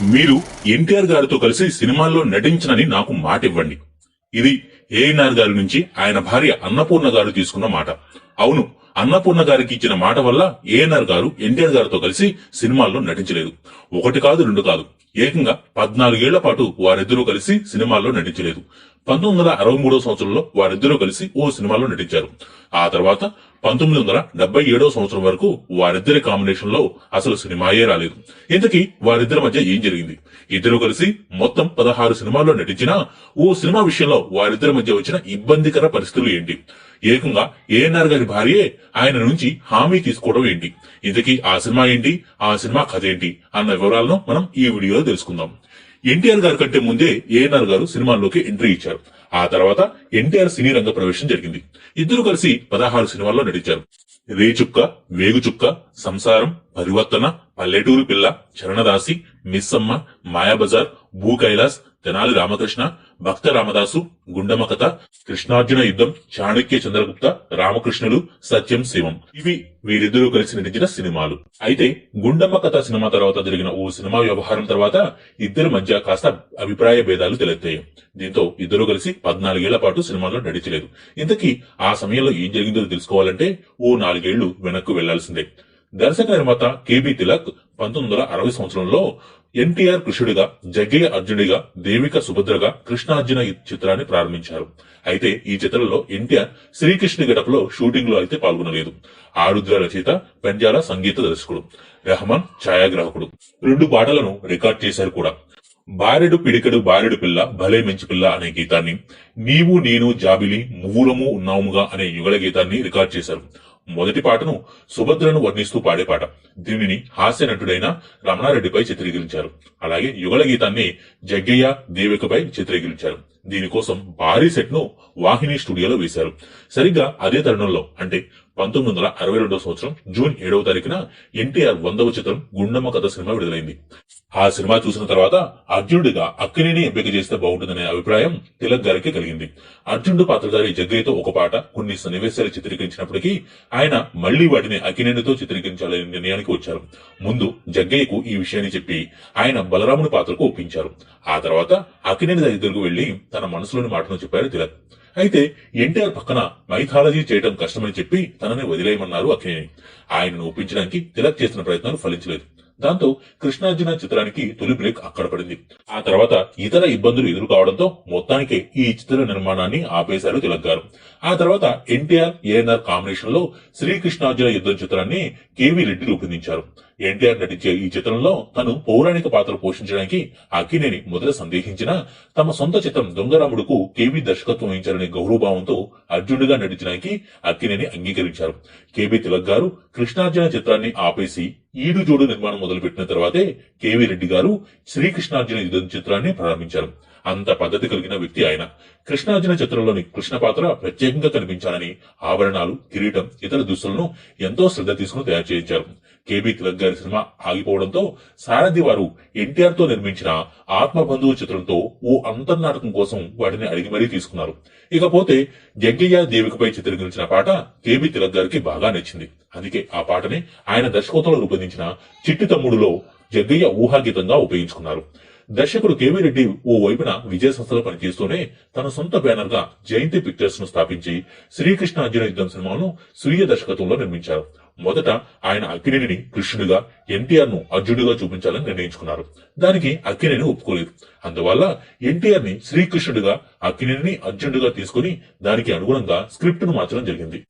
మీరు ఎన్టీఆర్ గారితో కలిసి సినిమాల్లో నటించనని నాకు మాట ఇవ్వండి ఇది ఏఎన్ఆర్ గారి నుంచి ఆయన భార్య అన్నపూర్ణ గారు తీసుకున్న మాట. అవును అన్నపూర్ణ గారికి ఇచ్చిన మాట వల్ల ఏఎన్ఆర్ గారు ఎన్టీఆర్ గారితో కలిసి సినిమాల్లో నటించలేదు. ఒకటి కాదు రెండు కాదు. ఏకంగా పద్నాలుగేళ్ళ పాటు వారిద్దరూ కలిసి సినిమాల్లో నటించలేదు. పంతొమ్మిది వందల అరవై మూడో సంవత్సరంలో వారిద్దరూ కలిసి ఓ సినిమాలో నటించారు. ఆ తర్వాత పంతొమ్మిది వందల డెబ్బై ఏడో సంవత్సరం వరకు వారిద్దరి కాంబినేషన్లో అసలు సినిమాయే రాలేదు. ఇంతకీ వారిద్దరి మధ్య ఏం జరిగింది? ఇద్దరు కలిసి మొత్తం పదహారు సినిమాల్లో నటించినా ఓ సినిమా విషయంలో వారిద్దరి మధ్య వచ్చిన ఇబ్బందికర పరిస్థితులు ఏంటి? ఏకంగా ఏఎన్ఆర్ గారి భార్యే ఆయన నుంచి హామీ తీసుకోవడం ఏంటి? ఇంతకీ ఆ సినిమా ఏంటి? ఆ సినిమా కథ ఏంటి? అన్న వివరాలను మనం ఈ వీడియోలో తెలుసుకుందాం. ఎన్టీఆర్ గారి కంటే ముందే ఏఎన్ఆర్ గారు సినిమాల్లోకి ఎంట్రీ ఇచ్చారు. ఆ తర్వాత ఎన్టీఆర్ సినీ రంగ ప్రవేశం జరిగింది. ఇద్దరు కలిసి పదహారు సినిమాల్లో నటించారు. రేచుక్క వేగుచుక్క సంసారం పరివర్తన పల్లెటూరు పిల్ల చరణదాసి మిస్సమ్మ మాయాబజార్ భూ కైలాస్ తెనాలి రామకృష్ణ భక్త రామదాసు గుండమ కథ కృష్ణార్జున యుద్ధం చాణక్య చంద్రగుప్త రామకృష్ణులు సత్యం శివం. ఇవి వీరిద్దరూ కలిసి నటించిన సినిమాలు. అయితే గుండమ్మ కథ సినిమా తర్వాత జరిగిన ఓ సినిమా వ్యవహారం తర్వాత ఇద్దరి మధ్య కాస్త అభిప్రాయ భేదాలు తలెత్తాయి. దీంతో ఇద్దరు కలిసి పద్నాలుగేళ్ళ పాటు సినిమాల్లో నటించలేదు. ఇంతకీ ఆ సమయంలో ఏం జరిగిందో తెలుసుకోవాలంటే ఓ నాలుగేళ్ళు వెనక్కు వెళ్ళాల్సిందే. దర్శక నిర్మాత కేబి తిలక్ పంతొమ్మిది వందల అరవై సంవత్సరంలో ఎన్టీఆర్ కృషుడిగా జగ్గయ్య అర్జునుడిగా దేవిక సుభద్రగా కృష్ణార్జున చిత్రాన్ని ప్రారంభించారు. అయితే ఈ చిత్రంలో ఎన్టీఆర్ శ్రీకృష్ణ గడపలో షూటింగ్లో అయితే పాల్గొనలేదు. ఆరుద్ర రచయిత పెంజాల సంగీత దర్శకుడు రెహమాన్ ఛాయాగ్రాహకుడు. రెండు పాటలను రికార్డ్ చేశారు కూడా. బారెడు పిడికెడు బారెడు పిల్ల భలే మంచి పిల్ల అనే గీతాన్ని నీవు నేను జాబిలి మూలము ఉన్నాముగా అనే యుగళ గీతాన్ని రికార్డ్ చేశారు. మొదటి పాటను సుభద్రను వర్ణిస్తూ పాడే పాట. దీనిని హాస్య నటుడైన రమణారెడ్డిపై చిత్రీకరించారు. అలాగే యుగల గీతాన్ని జగ్గయ్య దేవికపై చిత్రీకరించారు. దీనికోసం భారీ సెట్ను వాహిని స్టూడియోలో వేశారు. సరిగ్గా అదే తరుణంలో అంటే పంతొమ్మిది వందల అరవై రెండవ సంవత్సరం జూన్ ఏడవ తారీఖున ఎన్టీఆర్ వందవ చిత్రం గుండమ్మ కథ సినిమా విడుదలైంది. ఆ సినిమా చూసిన తర్వాత అర్జునుడిగా అక్కినేని ఎంపిక చేస్తే బాగుంటుందనే అభిప్రాయం తిలక్ గారికి కలిగింది. అర్జునుడు పాత్రధారి జగ్గయ్యతో ఒక పాట కొన్ని సన్నివేశాలు చిత్రీకరించినప్పటికీ ఆయన మళ్ళీ వాటిని అక్కినేనితో చిత్రీకరించాలనే నిర్ణయానికి వచ్చారు. ముందు జగ్గయ్యకు ఈ విషయాన్ని చెప్పి ఆయన బలరాముని పాత్రకు ఒప్పించారు. ఆ తర్వాత అక్కినేని దగ్గరకు వెళ్ళి తన మనసులోని మాటను చెప్పారు తిలక్. అయితే ఎన్టీఆర్ పక్కన మైథాలజీ చేయడం కష్టమని చెప్పి తనని వదిలేయమన్నారు అక్కినేని. ఆయనను ఒప్పించడానికి తిలక్ చేసిన ప్రయత్నాలు ఫలించలేదు. దాంతో కృష్ణార్జున చిత్రానికి తొలి బ్రేక్ అక్కడ పడింది. ఆ తర్వాత ఇతర ఇబ్బందులు ఎదురు కావడంతో మొత్తానికి ఈ చిత్ర నిర్మాణాన్ని ఆపేశారు తిలక్ గారు. ఆ తర్వాత ఎన్టీఆర్ ఏఎన్ఆర్ కాంబినేషన్లో శ్రీకృష్ణార్జున యుద్ధం చిత్రాన్ని కేవీ రెడ్డి రూపొందించారు. ఎన్టీఆర్ నటించే ఈ చిత్రంలో తను పౌరాణిక పాత్ర పోషించడానికి అక్కినేని మొదట సందేహించిన తమ సొంత చిత్రం దొంగరాముడుకు కేబీ దర్శకత్వం వహించారనే గౌరవభావంతో అర్జునుడిగా నటించడానికి అక్కినేని అంగీకరించారు. కేబీ తిలక్ గారు కృష్ణార్జున చిత్రాన్ని ఆపేసి ఈడు జోడు నిర్మాణం మొదలుపెట్టిన తర్వాతే కేవీ రెడ్డి గారు శ్రీకృష్ణార్జున యుద్ధం చిత్రాన్ని ప్రారంభించారు. అంత పద్ధతి కలిగిన వ్యక్తి ఆయన. కృష్ణార్జున చిత్రంలోని కృష్ణ పాత్ర ప్రత్యేకంగా కనిపించాలని ఆభరణాలు కిరీటం ఇతర దుస్తులను ఎంతో శ్రద్ధ తీసుకుని తయారు చేయించారు. కేబీ తిలక్ గారి సినిమా ఆగిపోవడంతో సారథి వారు ఎన్టీఆర్తో నిర్మించిన ఆత్మబంధువు చిత్రంతో ఓ అంతర్నాటకం కోసం వాటిని అడిగి మరీ తీసుకున్నారు. ఇకపోతే జగ్గయ్య దేవికపై చిత్రీకరించిన పాట కేబీ తిలక్ గారికి బాగా నచ్చింది. అందుకే ఆ పాటని ఆయన దర్శకత్వంలో రూపొందించిన చిట్టి తమ్ముడులో జగ్గయ్య ఊహాగీతంగా ఉపయోగించుకున్నారు. దర్శకుడు కేవీ రెడ్డి ఓ వైపున విజయ సంస్థలో పనిచేస్తూనే తన సొంత బ్యానర్గా జయంతి పిక్చర్స్ను స్థాపించి శ్రీకృష్ణ అర్జున యుద్ధం సినిమాను స్వీయ దర్శకత్వంలో నిర్మించారు. మొదట ఆయన అక్కినేనిని కృష్ణుడిగా ఎన్టీఆర్ను అర్జునుడిగా చూపించాలని నిర్ణయించుకున్నారు. దానికి అక్కినేని ఒప్పుకోలేదు. అందువల్ల ఎన్టీఆర్ని శ్రీకృష్ణుడిగా అక్కినేని అర్జునుడిగా తీసుకుని దానికి అనుగుణంగా స్క్రిప్ట్ను మార్చడం జరిగింది.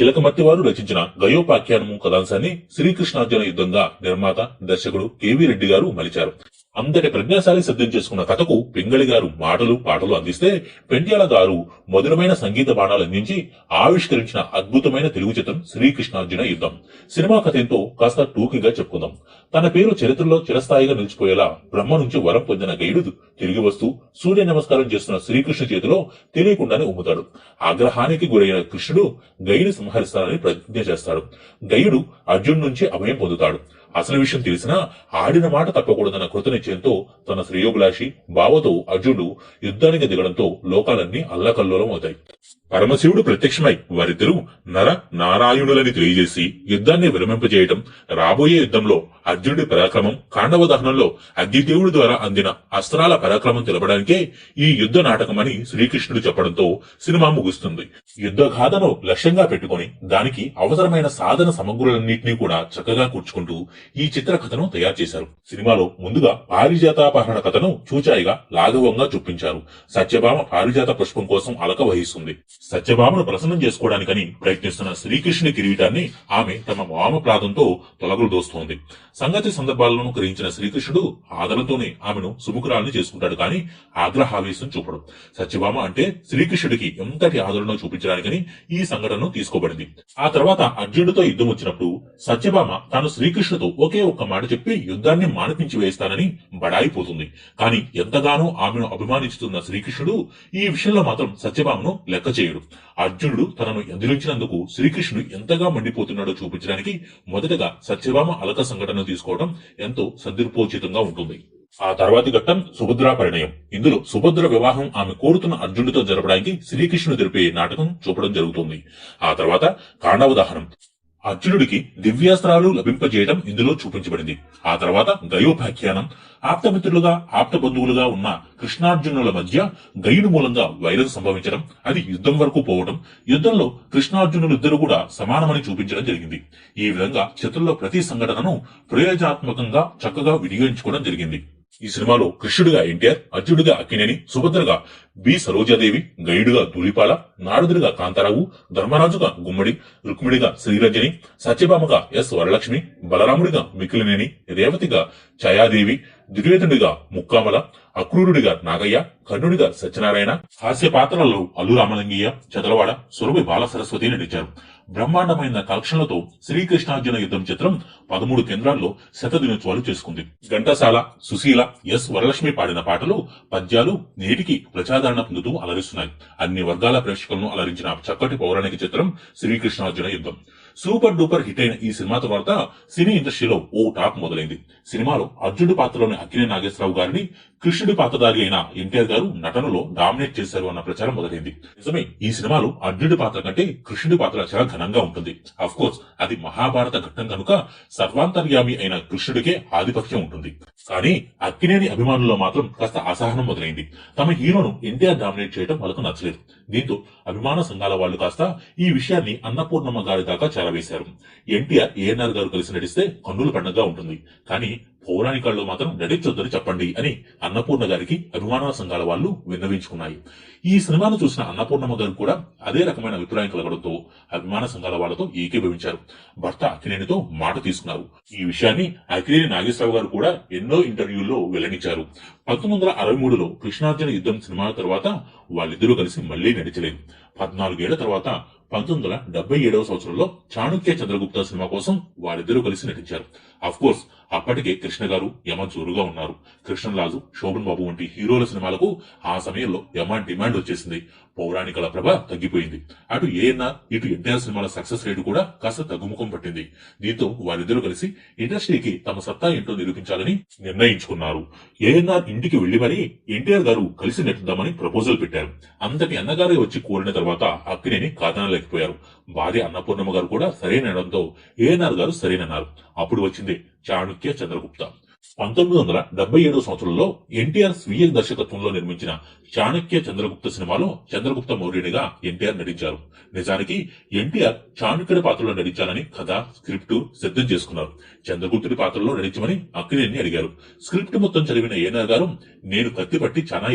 చిలకమర్తి వారు రచించిన గయోపాఖ్యానము కథాంశాన్ని శ్రీకృష్ణార్జున యుద్ధంగా నిర్మాత దర్శకుడు కేవీ రెడ్డి గారు మలిచారు. అంతటి ప్రజ్ఞాశాలి సిద్ధం చేసుకున్న కథకు పింగళి గారు మాటలు పాటలు అందిస్తే పెండ్యాల గారు మధురమైన సంగీత బాణాలు అందించి ఆవిష్కరించిన అద్భుతమైన తెలుగు చిత్రం శ్రీకృష్ణార్జున యుద్ధం. సినిమా కథ ఎంతో కాస్త టూకీగా చెప్పుకుందాం. తన పేరు చరిత్రలో చిరస్థాయిగా నిలిచిపోయేలా బ్రహ్మ నుంచి వరం పొందిన గైడు తిరిగి వస్తూ సూర్య నమస్కారం చేస్తున్న శ్రీకృష్ణ చేతిలో తెలియకుండానే ఉమ్ముతాడు. ఆగ్రహానికి గురైన కృష్ణుడు గైడు సంహరిస్తానని ప్రతిజ్ఞ చేస్తాడు. గైడు అర్జున్ నుంచి అభయం పొందుతాడు. అసలు విషయం తెలిసినా ఆడిన మాట తప్పకూడదన్న కృతనిశ్చయంతో తన శ్రేయోభిలాషి బావతో అర్జునుడు యుద్ధానికి దిగడంతో లోకాలన్నీ అల్లకల్లోలం అవుతాయి. పరమశివుడు ప్రత్యక్షమై వారిద్దరూ నర నారాయణులని తెలియజేసి యుద్ధాన్ని విరమింపజేయటం రాబోయే యుద్ధంలో అర్జునుడి పరాక్రమం కాండవ దహనంలో అగ్నిదేవుడి ద్వారా అందిన అస్త్రాల పరాక్రమం తెలపడానికే ఈ యుద్ధ నాటకమని శ్రీకృష్ణుడు చెప్పడంతో సినిమా ముగుస్తుంది. యుద్ధ గాథను లక్ష్యంగా పెట్టుకొని దానికి అవసరమైన సాధన సమగ్రులన్నింటినీ కూడా చక్కగా కూర్చుకుంటూ ఈ చిత్ర కథను తయారు చేశారు. సినిమాలో ముందుగా పారిజాతాపహరణ కథను చూచాయిగా లాఘవంగా చూపించారు. సత్యభామ పారిజాత పుష్పం కోసం అలక వహిస్తుంది. సత్యభామను ప్రసన్నం చేసుకోవడానికని ప్రయత్నిస్తున్న శ్రీకృష్ణుని కిరీటాన్ని ఆమె తమ వామ ప్రాదంతో తొలగులు దోస్తోంది. సంగతి సందర్భాలను గ్రహించిన శ్రీకృష్ణుడు ఆదరణతోనే ఆమెను సుముఖురాలను చేసుకుంటాడు కానీ ఆగ్రహావేశం చూపడం. సత్యభామ అంటే శ్రీకృష్ణుడికి ఎంతటి ఆదరణ చూపించడానికని ఈ సంఘటనను తీసుకోబడింది. ఆ తర్వాత అర్జునుడితో యుద్ధం వచ్చినప్పుడు సత్యభామ తాను శ్రీకృష్ణుతో ఒకే ఒక్క మాట చెప్పి యుద్ధాన్ని మానిపించి వేస్తానని బడాయిపోతుంది కానీ ఎంతగానో ఆమెను అభిమానిస్తున్న శ్రీకృష్ణుడు ఈ విషయంలో మాత్రం సత్యభామను లెక్క చేయడు. అర్జునుడు తనను ఎదిరించినందుకు శ్రీకృష్ణుడు ఎంతగా మండిపోతున్నాడో చూపించడానికి మొదటగా సత్యభామ అలక సంఘటన తీసుకోవడం ఎంతో సందర్భోచితంగా ఉంటుంది. ఆ తర్వాతి ఘట్టం సుభద్ర పరిణయం. ఇందులో సుభద్ర వివాహం ఆమె కోరుతున్న అర్జునుడితో జరపడానికి శ్రీకృష్ణుడు తెలిపే నాటకం చూపడం జరుగుతుంది. ఆ తర్వాత కాండవ దహనం అర్జునుడికి దివ్యాస్త్రాలు లభింపజేయడం ఇందులో చూపించబడింది. ఆ తర్వాత గయోపాఖ్యానం ఆప్తమిత్రులుగా ఆప్త బంధువులుగా ఉన్న కృష్ణార్జునుల మధ్య గయుని మూలంగా వైరస్ సంభవించడం అది యుద్ధం వరకు పోవడం యుద్ధంలో కృష్ణార్జునులు ఇద్దరు కూడా సమానమని చూపించడం జరిగింది. ఈ విధంగా చిత్రంలో ప్రతి సంఘటనను ప్రయోజనాత్మకంగా చక్కగా వినియోగించుకోవడం జరిగింది. ఈ సినిమాలో కృష్ణుడిగా ఎన్టీఆర్ అర్జునుడిగా అక్కినేని సుభద్రగా బి. సరోజాదేవి గైడుగా ధూళిపాల నారదుడిగా కాంతారావు ధర్మరాజుగా గుమ్మడి రుక్మిడిగా శ్రీరంజని సత్యభామగా ఎస్. వరలక్ష్మి బలరాముడిగా మికిలినేని రేవతిగా ఛాయాదేవి దుర్యోధనుడిగా ముక్కామల అక్రూరుడిగా నాగయ్య కర్ణుడిగా సత్యనారాయణ హాస్య పాత్రలలో అల్లు రామలింగయ్య చదలవాడ సురభి బాల సరస్వతి నటించారు. బ్రహ్మాండమైన కలెక్షన్లతో శ్రీకృష్ణార్జున యుద్ధం చిత్రం పదమూడు కేంద్రాల్లో శత దినోత్సవాలు చేసుకుంది. ఘంటసాల సుశీల ఎస్ వరలక్ష్మి పాడిన పాటలు పద్యాలు నేటికి ప్రజాదరణ పొందుతూ అలరిస్తున్నాయి. అన్ని వర్గాల ప్రేక్షకులను అలరించిన చక్కటి పౌరాణిక చిత్రం శ్రీకృష్ణార్జున యుద్ధం. సూపర్ డూపర్ హిట్ అయిన ఈ సినిమా తర్వాత సినీ ఇండస్ట్రీలో ఓ టాక్ మొదలైంది. సినిమాలో అర్జునుడి పాత్రలోని అక్కినే నాగేశ్వరరావు గారిని కృష్ణుడి పాత్రధారి అయిన ఎన్టీఆర్ గారు నటనలో డామినేట్ చేశారు అన్న ప్రచారం మొదలైంది. నిజమే ఈ సినిమాలో అర్జునుడి పాత్ర కంటే కృష్ణుడి పాత్ర చాలా ఘనంగా ఉంటుంది. అఫ్ కోర్స్ అది మహాభారత ఘట్టం కనుక సర్వాంతర్యామి అయిన కృష్ణుడికే ఆధిపత్యం ఉంటుంది. కానీ అక్కినేని అభిమానుల్లో మాత్రం కాస్త అసహనం మొదలైంది. తమ హీరోను ఎన్టీఆర్ డామినేట్ చేయడం వాళ్ళకు నచ్చలేదు. దీంతో అభిమాన సంఘాల వాళ్ళు కాస్త ఈ విషయాన్ని అన్నపూర్ణమ్మ గారి దాకా చేరవేశారు. ఎన్టీఆర్ ఏఎన్ఆర్ గారు కలిసి నడిస్తే కన్నుల పండుగగా ఉంటుంది. కానీ పౌరాణికాల్లో మాత్రం నటించొద్దని చెప్పండి అని అన్నపూర్ణ గారికి అభిమాన సంఘాల వాళ్ళు విన్నవించుకున్నాయి. ఈ సినిమాను చూసిన అన్నపూర్ణమ్మ గారు కూడా అదే రకమైన అభిప్రాయం కలగడంతో అభిమాన సంఘాల వాళ్ళతో ఏకీభవించారు. భర్త అక్కినేనితో మాట తీసుకున్నారు. ఈ విషయాన్ని అక్కినేని నాగేశ్వరరావు గారు కూడా ఎన్నో ఇంటర్వ్యూల్లో వెల్లడించారు. పంతొమ్మిది వందల అరవై మూడులో కృష్ణార్జున యుద్ధం సినిమా తర్వాత వాళ్ళిద్దరూ కలిసి మళ్ళీ నడిచలేదు పద్నాలుగేళ్ళ తర్వాత పంతొమ్మిది వందల డెబ్బై ఏడవ సంవత్సరంలో చాణుక్య చంద్రగుప్త సినిమా కోసం వారిద్దరూ కలిసి నటించారు. అఫ్ కోర్స్ అప్పటికే కృష్ణ గారు యమ జోరుగా ఉన్నారు. కృష్ణరాజు శోభన్ బాబు వంటి హీరోల సినిమాలకు ఆ సమయంలో యమ డిమాండ్ వచ్చేసింది. పౌరాణికల ప్రభ తగ్గిపోయింది. అటు ఏఎన్ఆర్ ఇటు ఎన్టీఆర్ సినిమాల సక్సెస్ రేటు కూడా కాస్త తగ్గుముఖం పట్టింది. దీంతో వారిద్దరూ కలిసి ఇండస్ట్రీకి తమ సత్తా ఏంటో నిరూపించాలని నిర్ణయించుకున్నారు. ఏఎన్ఆర్ ఇంటికి వెళ్ళి మరీ ఎన్టీఆర్ గారు కలిసి నెట్టుదామని ప్రపోజల్ పెట్టారు. అంతటి అన్నగారే వచ్చి కోరిన తర్వాత అక్కినేని కాదనలేకపోయారు. భార్య అన్నపూర్ణమ్మ గారు కూడా సరేనడంతో ఏఎన్ఆర్ గారు సరేనన్నారు. అప్పుడు వచ్చింది చాణుక్య చంద్రగుప్త. పంతొమ్మిది వందల డెబ్బై ఏడవ సంవత్సరంలో ఎన్టీఆర్ స్వీయ దర్శకత్వంలో నిర్మించిన చాణక్య చంద్రగుప్త సినిమాలో చంద్రగుప్త మౌర్యుడిగా ఎన్టీఆర్ నటించారు. నిజానికి ఎన్టీఆర్ చాణక్యుడి పాత్రలో నటించాలని కథ స్క్రిప్ట్ సిద్ధం చేసుకున్నారు. చంద్రగుప్తుడి పాత్రలో నటించమని అక్కినేని అడిగారు. స్క్రిప్ట్ మొత్తం చదివిన ఏనార్ గారు నేను కత్తి పట్టి చాలా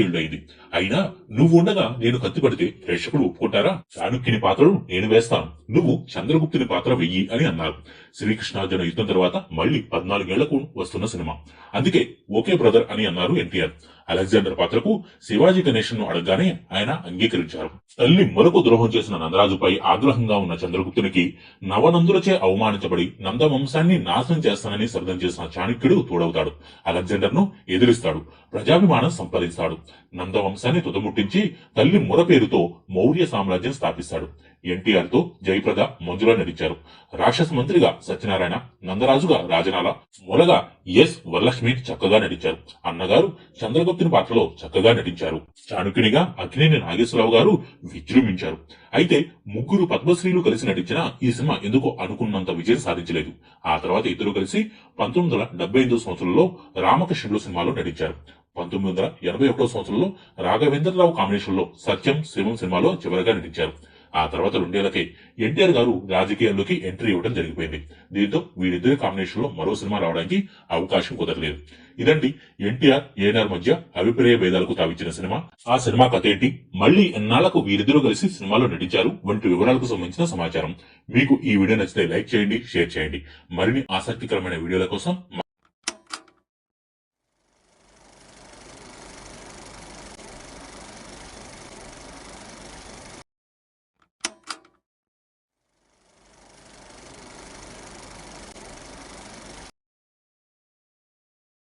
అయినా నువ్వు ఉండగా నేను కత్తి పడితే ప్రేక్షకుడు ఒప్పుకుంటారా? చాణుక్యుని పాత్రను నేను వేస్తాను. నువ్వు చంద్రగుప్తుని పాత్ర వెయ్యి అని అన్నారు. శ్రీకృష్ణార్జున యుద్ధం తర్వాత మళ్ళీ పద్నాలుగేళ్ళకు వస్తున్న సినిమా. అందుకే ఓకే బ్రదర్ అని అన్నారు ఎన్టీఆర్. అలెగ్జాండర్ పాత్రకు శివాజీ గణేషన్ను అడగగానే ఆయన అంగీకరించారు. తల్లి మరొక ద్రోహం చేసిన నందరాజుపై ఆగ్రహంగా ఉన్న చంద్రగుప్తునికి నవనందులచే అవమానించబడి నందవంశాన్ని నాశనం చేస్తానని శబ్దం చేసిన చాణక్యుడు తోడవుతాడు. అలెగ్జాండర్ను ఎదిరిస్తాడు. ప్రజాభిమానం సంపాదిస్తాడు. నందవంశాన్ని తుదముట్టించి తల్లి మొర పేరుతో మౌర్య సామ్రాజ్యం స్థాపిస్తాడు. ఎన్టీఆర్తో జయప్రద మంజుల నటించారు రాక్షస మంత్రిగా సత్యనారాయణ నందరాజుగా రాజనాల మొలగా ఎస్ వరలక్ష్మి చక్కగా నటించారు అన్నగారు చంద్రగుప్త విష్ణుమూర్తిని పాత్రలో చక్కగా నటించారు. చాణుక్యునిగా అక్కినేని నాగేశ్వరరావు గారు విజృంభించారు. అయితే ముగ్గురు పద్మశ్రీలు కలిసి నటించిన ఈ సినిమా ఎందుకో అనుకున్నంత విజయం సాధించలేదు. ఆ తర్వాత ఇద్దరు కలిసి పంతొమ్మిది వందల డెబ్బై ఐదో సంవత్సరంలో రామకృష్ణుడు సినిమాలో నటించారు. పంతొమ్మిది వందల ఎనభై ఒకటో సంవత్సరంలో రాఘవేంద్రరావు కాంబినేషన్లో సత్యం శివం సినిమాలో చివరగా నటించారు. ఆ తర్వాత రెండేళ్ళకే ఎన్టీఆర్ గారు రాజకీయాల్లోకి ఎంట్రీ ఇవ్వడం జరిగిపోయింది. దీంతో వీరిద్దరి కాంబినేషన్లో మరో సినిమా రావడానికి అవకాశం కుదరలేదు. ఇదండి ఎన్టీఆర్ ఏఎన్ఆర్ మధ్య అభిప్రాయ భేదాలకు తావిచ్చిన సినిమా. ఆ సినిమా కథ ఏంటి? మళ్ళీ ఎన్నాళ్ళకు వీరిద్దరూ కలిసి సినిమాలో నటించారు వంటి వివరాలకు సంబంధించిన సమాచారం. మీకు ఈ వీడియో నచ్చితే లైక్ చేయండి షేర్ చేయండి. మరిన్ని ఆసక్తికరమైన వీడియోల కోసం